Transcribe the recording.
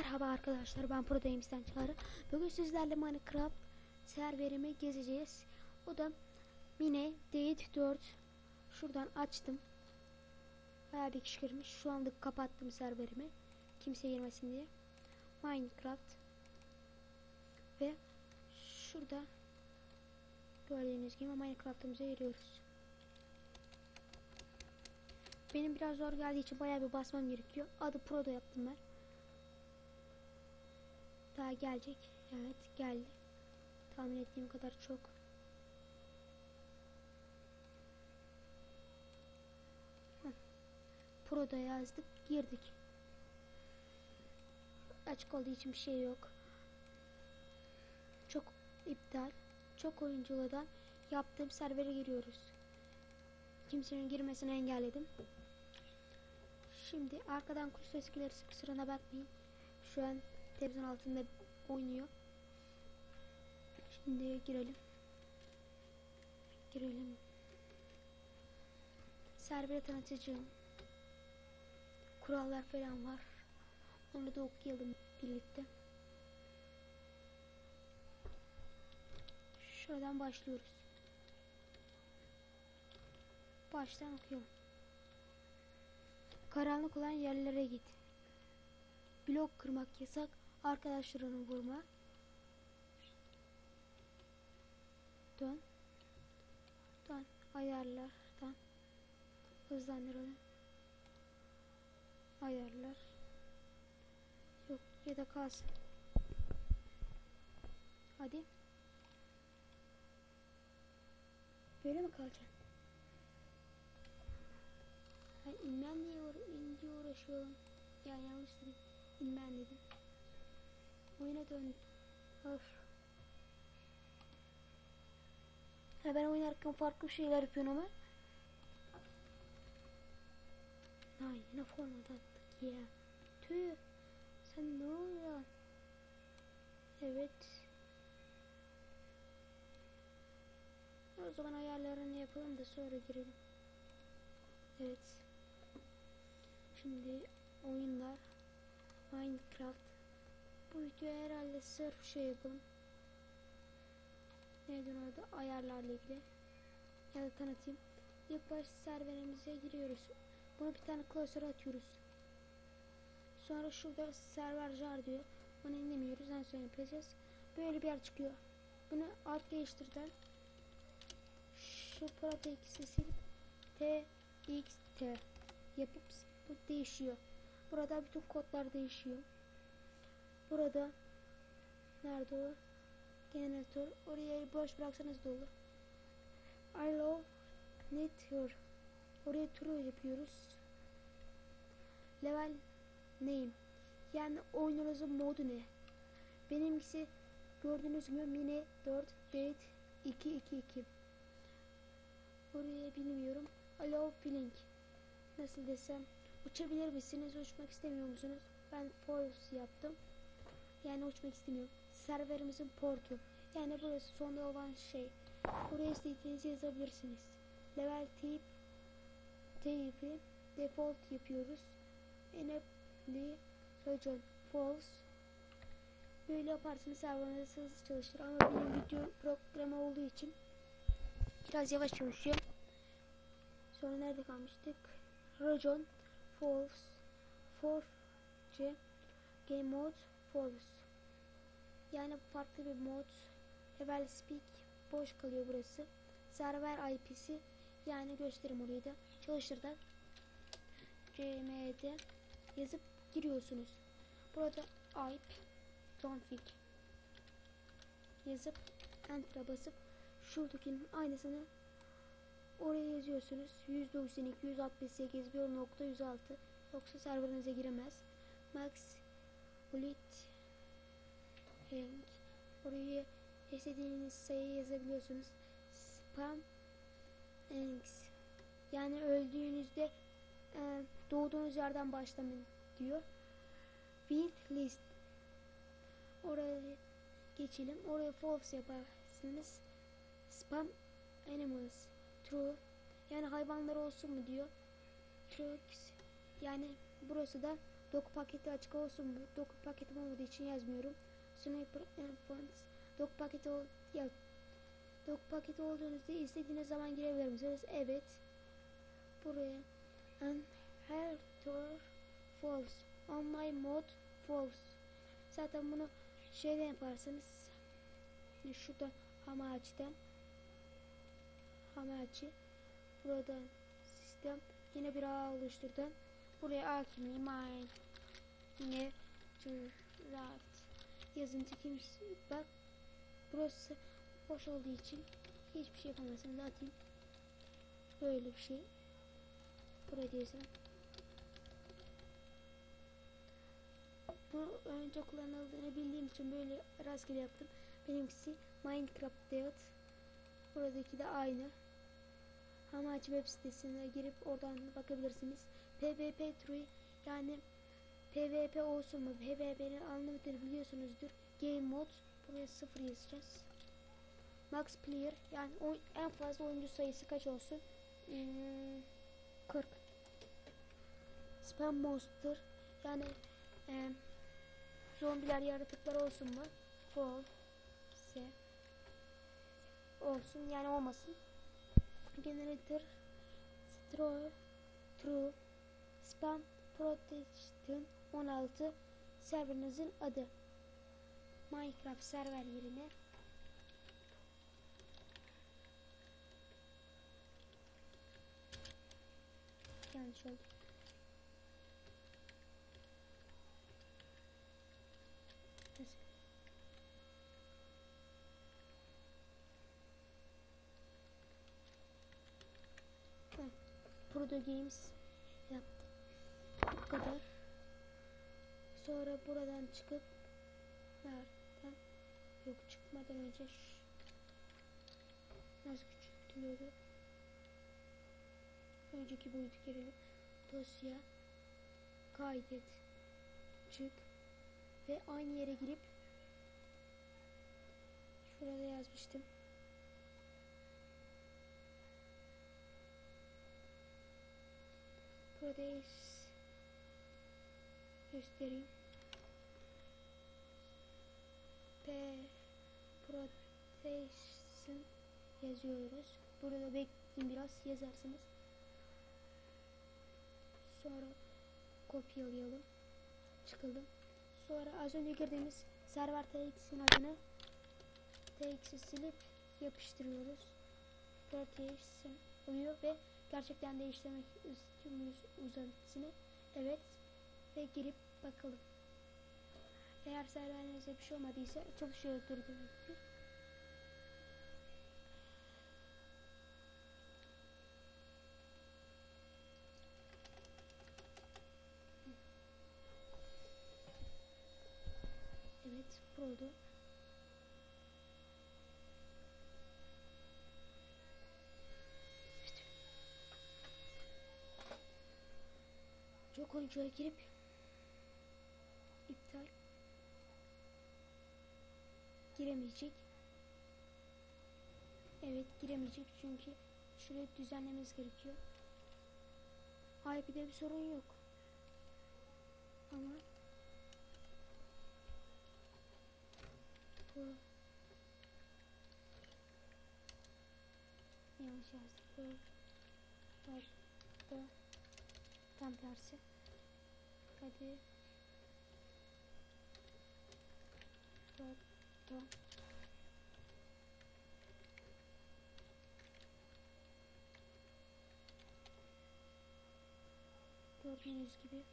Merhaba arkadaşlar ben Prodames'ten Çağrı. Bugün sizlerle Minecraft serverimi gezeceğiz. O da Mine Date 4. Şuradan açtım. Bayağı bir kişi girmiş. Şu anlık kapattım serverimi. Kimse girmesin diye. Minecraft. Ve şurada gördüğünüz gibi Minecraft'ımıza giriyoruz. Benim biraz zor geldiği için bayağı bir basmam gerekiyor. Adı Pro'da yaptım ben. Daha gelecek. Evet geldi. Tahmin ettiğim kadar çok. Pro'da yazdık. Girdik. Açık olduğu için bir şey yok. Çok iptal. Çok oyunculudan yaptığım servere giriyoruz. Kimsenin girmesini engelledim. Şimdi arkadan kuş sesi gelirse kusuruna bakmayın. Şu an televizyon altında oynuyor. Şimdi girelim. Girelim. Servere tanıtıcım. Kurallar falan var. Onu da okuyalım birlikte. Şuradan başlıyoruz. Baştan okuyalım. Karanlık olan yerlere git. Blok kırmak yasak. Arkadaşlarını vurma. Dön. Dön. Ayarlardan. Hızlandıralım. Ayarlar. Yok ya da kalsın. Hadi. Böyle mi kalacak? Ben inmem diye, uğraşıyorum. Ya yanlış dedim. İnmem dedim. Oyuna döndüm. Of. Ha ben oynarken farklı şeyler yapıyorum ama. Ay yine format attık ya. Tüh. Sen ne oluyor? Evet. O zaman ayarlarını yapalım da sonra girelim. Evet. Şimdi oyunlar Minecraft bu video herhalde sırf şey yapalım. Neydi orada ayarlarla ilgili ya da tanıtayım. İlk baş serverimize giriyoruz. Bunu bir tane klasöre atıyoruz. Sonra şurada server jar diyor. Onu inlemiyoruz. En son yapacağız. Böyle bir yer çıkıyor. Bunu alt değiştirden şu protex'i silip T X T yapıp bu değişiyor. Burada bütün kodlar değişiyor. Burada nerede o? Generator. Oraya boş bıraksanız da olur. I love nature. Oraya true yapıyoruz. Level name. Yani oyununuzun modu ne? Benimkisi gördüğünüz gibi mini 4 date 222. Oraya bilmiyorum. Allow flying. Nasıl desem uçabilir misiniz? Uçmak istemiyor musunuz? Ben false yaptım. Yani uçmak istemiyorum. Serverimizin portu. Yani burası sonda olan şey. Buraya istediğinizi yazabilirsiniz. Level tip teybi default yapıyoruz. Enable region false. Böyle yaparsanız serveriniz hızlı çalışır ama benim video programı olduğu için biraz yavaş çalışıyor. Sonra nerede kalmıştık? Region false for C game mode false. Yani farklı bir mod. Level speak boş kalıyor burası. Server IP'si yani gösterim orayı da çalışır da cmd yazıp giriyorsunuz. Burada IP config yazıp enter'a basıp şuradakinin aynısını oraya yazıyorsunuz. 192 168 1.106 yoksa serverinize giremez. Max Bulit Hank oraya istediğiniz sayıyı yazabiliyorsunuz. Spam Hanks yani öldüğünüzde e, doğduğunuz yerden başlamayın diyor. Build list oraya geçelim. Oraya false yaparsınız. Spam animals true yani hayvanlar olsun mu diyor. Trucks yani burası da Doku paketi açık olsun mu? Doku paketim olmadığı için yazmıyorum. Sniper Enfants. Doku paketi ol ya Doku paketi olduğunuzda istediğiniz zaman girebilir misiniz? Evet. Buraya and her door false. Online mod false. Zaten bunu şeyden yaparsınız. Şurada Hamachi'den Hamachi buradan sistem yine bir ağ oluşturdum. Buraya alchemy mine craft yazınca kimse bak burası boş olduğu için hiçbir şey yapamazsınız zaten böyle bir şey. Buraya diyorsun bu önce kullanıldığını bildiğim için böyle rastgele yaptım. Benimkisi Minecraft Death buradaki de aynı. Hamachi web sitesine girip oradan bakabilirsiniz PvP True yani PvP olsun mu? PvP'nin anlamıdır biliyorsunuzdur. Game Mode buraya sıfır yazacağız. Max Player yani o, en fazla oyuncu sayısı kaç olsun? Hmm, 40 Spam Monster yani e, zombiler yaratıklar olsun mu? Fall se olsun yani olmasın. Generator Stro True Spam Protection 16 serverinizin adı. Minecraft server yerine yanlış oldu. Proto Games kadar. Sonra buradan çıkıp nereden? Yok çıkmadan önce nasıl küçültülüyordu? Önceki boyutu girelim. Dosya kaydet çık ve aynı yere girip şurada yazmıştım. Buradayız. Göstereyim. P Protection yazıyoruz. Burada bekleyin biraz yazarsınız. Sonra kopyalayalım. Çıkalım. Sonra az önce girdiğimiz server TX'in adını TX'i silip yapıştırıyoruz. Protection oluyor ve gerçekten değiştirmek istiyor muyuz uzantısını? Evet. Ve girip bakalım. Eğer serverinizde bir şey olmadıysa çalışıyordur demektir. Evet, oldu. Çok oyuncuya girip iptal giremeyecek. Evet giremeyecek çünkü şurayı düzenlememiz gerekiyor. IP'de bir sorun yok. Ama bu yanlış yazdık. Bu tam tersi. Hadi Pardon. Gördüğünüz gibi